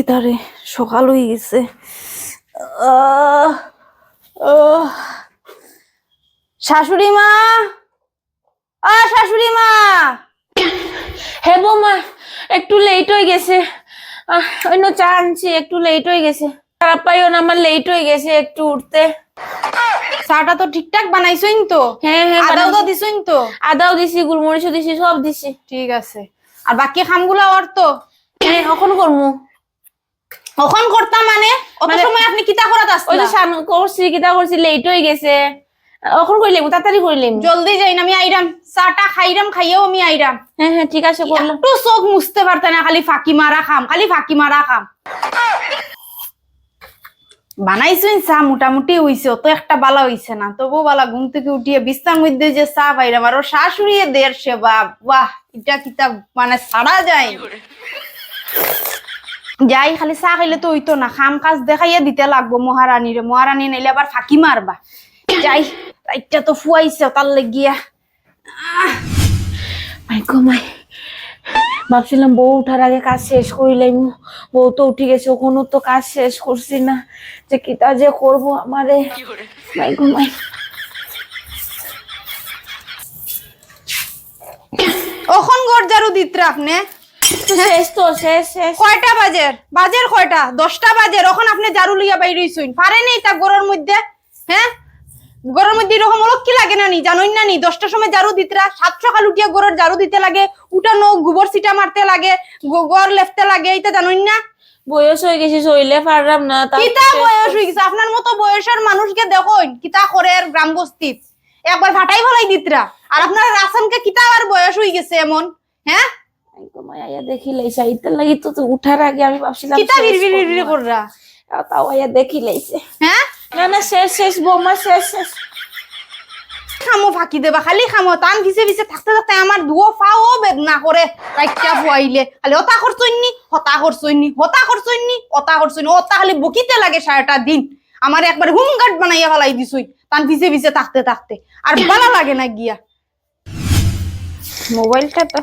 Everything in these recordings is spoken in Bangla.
কিতারে সকাল হয়ে গেছে। শাশুড়ি মা? আ শাশুড়ি মা! হে বৌমা একটু লেট হয়ে গেছে। অন্য চা আনছি একটু লেট হয়ে গেছে। খারাপ পাইও না আমার লেট হয়ে গেছে একটু উঠতে। চাটা তো ঠিকঠাক বানাইছইন তো? হ্যাঁ হ্যাঁ আদাও তো। দিছইন তো? আদাও দিছি গুলমরিচও দিছি সব দিছি। ঠিক আছে। আর বাকি খামগুলা ওর তো? হ্যাঁ কখন করমু। কখন করতাম মানে? অত মানে- সময় আপনি কিতা করাত ওই যে করছি কিতা করছি লেট হয়ে গেছে। তাড়াতাড়ি জলদি যাই না আমি আইরাম। চাটা খাইরাম খাইয়েও আমি আইরাম। হ্যাঁ হ্যাঁ ঠিক আছে করলাম। একটু চোখ মুছতে পারতে না খালি ফাঁকি মারা খাম খালি ফাঁকি মারা খাম। বানাইছুন চা মোটামুটি হইছে অত একটা বালা হইছে না। তবু বালা ঘুম থেকে উঠিয়ে বিস্তার মধ্যে যে চা পাইরাম আর শাশুড়িয়ে দের সেবা বাহ এটা কিতা মানে ছাড়া যায়। যাই, খালি চা খাইলে তো হইতো না। খাম কাজ দেখাইয়া দিতে লাগবো মহারানীরে। মহারানী নাইলে আবার ফাঁকি মারবা। যাই এটা তো ফুয়াইছে তার লেগিয়া। মাই মাই। ভাবছিলাম বউ উঠার আগে কাজ শেষ করিলাম বউ তো উঠে গেছে ওখানেও তো কাজ শেষ করছি না। যে কিতা যে করব আমারে। মাই মাই। ওখন ঘর দিত তো শেষ তো শেষ শেষ। কয়টা বাজের বাজের কয়টা? দশটা বাজের এখন আপনি ঝাড়ু লিয়া বাইরে শুন পারেনি তা গরুর মধ্যে হ্যাঁ? গরুর মধ্যে এরকম হলো কি লাগে না নি? জানোই না নি? দশটার সময় ঝাড়ু দিতরা সাত সকাল উঠিয়া গরুর ঝাড়ু দিতে লাগে উঠানো গোবর সিটা মারতে লাগে গো- গর লেফতে লাগে এটা জানোই না? বয়স হয়ে গেছে শরীরে পারলাম না কিতা বয়স হয়ে গেছে? আপনার মতো বয়সের মানুষকে দেখুন কিতা করে আর গ্রাম বস্তিত একবার ফাটাই ফেলাই দিতরা। আর আপনার রাসানকে কিতা আর বয়স হয়ে গেছে এমন হ্যাঁ? আয়া দেখি লাইছে ইতার লাগি তো তো উঠার আগে আমি ভাবছিলাম কিতা শেষ বিড়বিড় কররা? তাও আয়া দেখি লাইছে হ্যাঁ? না না শেষ শেষ বৌমা শেষ শেষ। খামো ফাঁকি দেবা খালি খামো টান ভিসে ভিসে থাকতে থাকতে আমার দুও ফাও বেদনা করে ফুয়াইলে খালি হতা করছইনি হতা করছইনি হতা করছইনি হতা করছইনি হতা খালি বকিতে লাগে সারাটা দিন। আমার একবার হুমগাট বানাইয়া ফেলাই দিছই। টান ভিসে ভিসে থাকতে থাকতে। আর ভালো লাগে না গিয়া। মোবাইলটা তো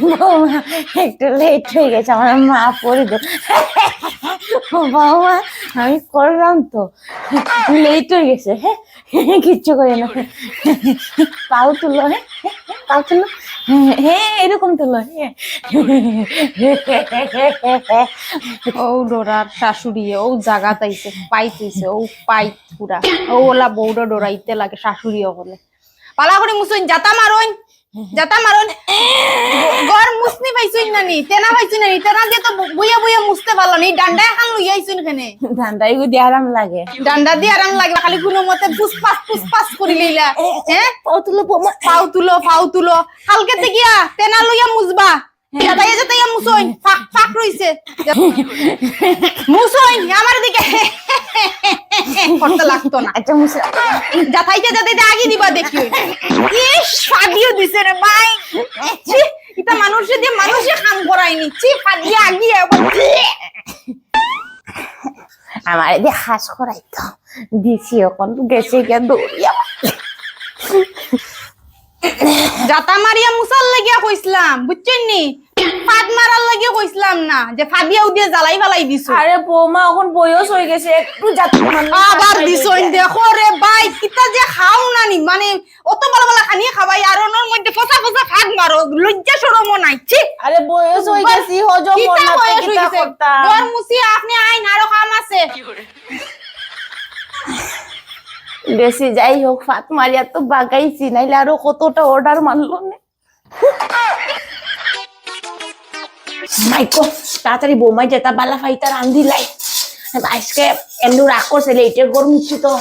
বৌমা, একটু লেট হয়ে গেছে, আমার মা পড়ে তো বাবা আমি করলাম তো। লেট হয়ে গেছে হ্যাঁ? কিচ্ছু করে না। পাও তুলো হ্যাঁ? পাও তুলো। হ্যাঁ এরকম তুলো হ্যাঁ। ও ডোরার শাশুড়ি, ও জাগা তাইছে পাইতেছে ও পাই পুরা। ও ওলা বউটা ডোরাইতে লাগে শাশুড়ি হলে পালা করে মুসইন জাতা মারইন জাতা মারইন ঘর মুসনি পাইছইন নানি তেনা পাইছইন নানি তেনা দিয়ে তো বইয়া বইয়া মুছতে পারল নি ডান্ডা এখন লই আইছইন খানে ধান্দাই গুদি আরাম লাগে। ডান্ডা দিয়ে আরাম লাগে খালি কোনো মতে পুসপাস পুসপাস করি লইলা। হ্যাঁ পাও তুলো পাও তুলো পাও তুলো। কালকে থেকে তেনা লইয়া মুছবা। যাতাইয়া যাতাইয়া মুছইন ফাক ফাক রইছে মুছইন আমার দিকে। করতে লাগতো না। আচ্ছা মুসে যাতাইতে যাতাইতে আগে দিবা দেখি ইস দিছে রে ছি এটা মানুষে দিয়ে মানুষে কাম আবার আমার এদিকে হাস করাই তো দিছি এখন গেছে গিয়া দৌড়িয়া। জাতা মারিয়া মুসাল লাগিয়া কইছিলাম বুঝছেন নি মারার লাগিয়া কইছিলাম না যে ফাদিয়াও দিয়ে জ্বালাই ফালাই দিছো। আরে বৌমা এখন বয়স হয়ে গেছে একটু আবার দিছইন দেখো রে ভাই কিতা যে খাও না নি মানে অত বলা খানিয়ে খাবাই আর ওর মধ্যে ফসা ফসা ফাদ মারো লজ্জা সরমও নাই ছি। আরে বয়স হয়ে গেছে হজম কিতা বয়স কিতা গেছে? করতাম? ঘর মুছি আপনি আইন আরও কাম আছে। বেশি যাই হোক ফাত মারিয়া তো বাগাইছি নাইলে আরও কতটা অর্ডার মানলো না? মাইকো তাড়াতাড়ি বৌমাই যেটা বালা ফাইতা রান্ধি লাই। আজকে এমনি রাগ করছে লেটে গরম উঠছি তো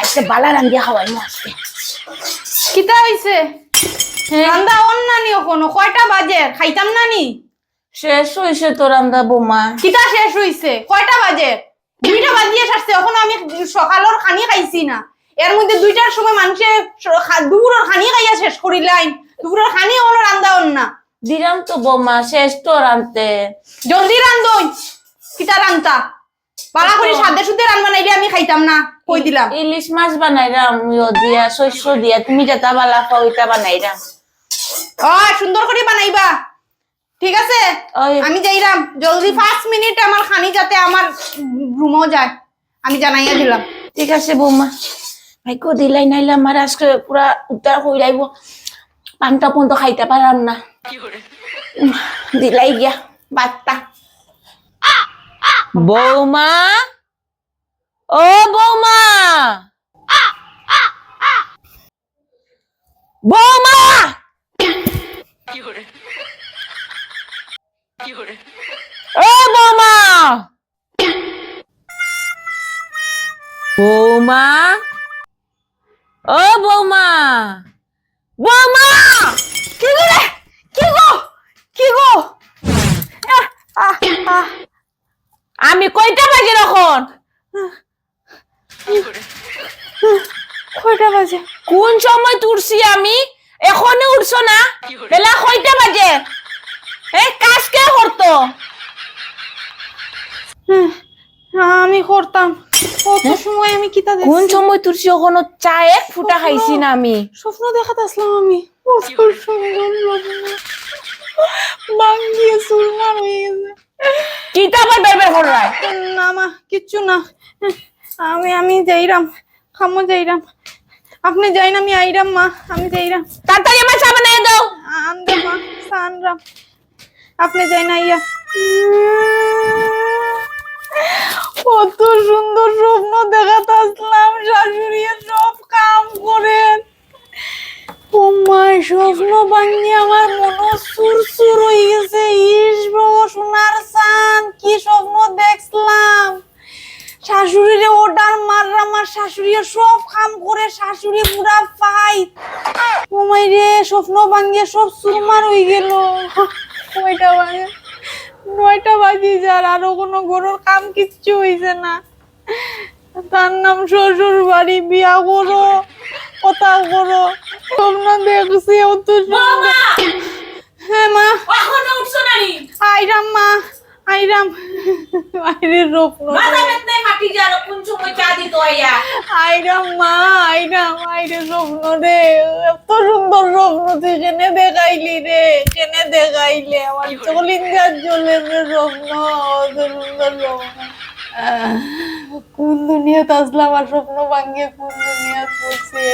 আজকে বালা রান্ধিয়া খাওয়াই আজকে। কিতা হইছে? রান্দা অন নানি ওখানো কয়টা বাজে? খাইতাম নানি? শেষ হয়েছে তো রান্দা বৌমা। কিতা শেষ হইছে? কয়টা বাজে? দুইটা বাজিয়ে সারছে এখন আমি সকালের খানি খাইছি না। এর মধ্যে দুইটার সময় মানুষে দুপুরের খানি খাইয়া শেষ করিলাম দুপুরের খানি হলো রান্দা অন না। দিলাম তো বৌমা শেষ তো রানতে জলদি রান্ধই কিতা রান্তা? পালা করে সাদে সুদে রান্না নাইলে আমি খাইতাম না কই দিলাম। ইলিশ মাছ বানাইরাম ইয়ো দিয়া শস্য দিয়া। তুমি যেটা বালা খাও ওইটা বানাইরাম ও সুন্দর করে বানাইবা। ঠিক আছে? আমি যাইরাম জলদি পাঁচ মিনিট আমার খানি যাতে আমার রুমও যায়। আমি জানাইয়া দিলাম। ঠিক আছে বৌমা। ভাইক দিলাই নাইলে আমার আজকে পুরা উদ্ধার হয়ে যাইব পানটা পর্যন্ত খাইতে পারলাম না। দিলাই গিয়া বার্তা বৌমা? ও বৌমা! বৌমা! ও বৌমা! বৌমা? ও বৌমা! বৌমা কি গো রে কি গো কি গো। আমি কয়টা বাজে এখন কয়টা বাজে? কোন সময় তুলছি আমি? এখনও উঠছো না? বেলা কয়টা বাজে? এ কাজ কে করতো? আমি করতাম। কত সময় আমি কিতা কোন দেখছি সময় তুলছি এখনও চা এক ফুটা খাইছি না আমি? স্বপ্ন দেখাতে আসলাম আমি। কত হয়ে আবার না মা কিচ্ছু না। আমি আমি যাইরাম। খামো যাইরাম। আপনি যাই না আমি আইরাম মা আমি যাইরাম। তাড়াতাড়ি আমার চা বানিয়ে দাও। আনবে মা সানরাম আপনি যাই না ইয়া কত সুন্দর স্বপ্ন দেখাতে আসলাম, শাশুড়ি সব কাম করেন। ও স্বপ্ন ভাঙি আমার মন সুর সুর হয়ে গেছে। ইস সোনার সান কি স্বপ্ন দেখলাম। শাশুড়িরে ওডার মাররা আমার শাশুড়ি সব কাম করে, শাশুড়ি পুরা ফাইট ও মাই রে স্বপ্ন ভাঙিয়ে সব সুরমার হয়ে গেল। কয়টা বাজে নয়টা বাজি যার আরও কোনো গরুর কাম কিচ্ছু হইছে না। তার নাম শ্বশুর বাড়ি বিয়া করো কোথাও করো। তোমরা দেখছি অত হ্যাঁ মা। আইরাম মা আইরাম। আইরে স্বপ্ন মাথা বেদনায় মাটি যা কোন সময় চা মা আইরে স্বপ্ন রে এত সুন্দর স্বপ্ন তুই কেনে দেখাইলি রে কেনে দেখাইলে? আমার চলিঙ্গার জ্বলে রে স্বপ্ন অত সুন্দর স্বপ্ন। কোন দুনিয়াতে আসলাম আর স্বপ্ন ভাঙিয়ে কোন দুনিয়াতে পড়ছি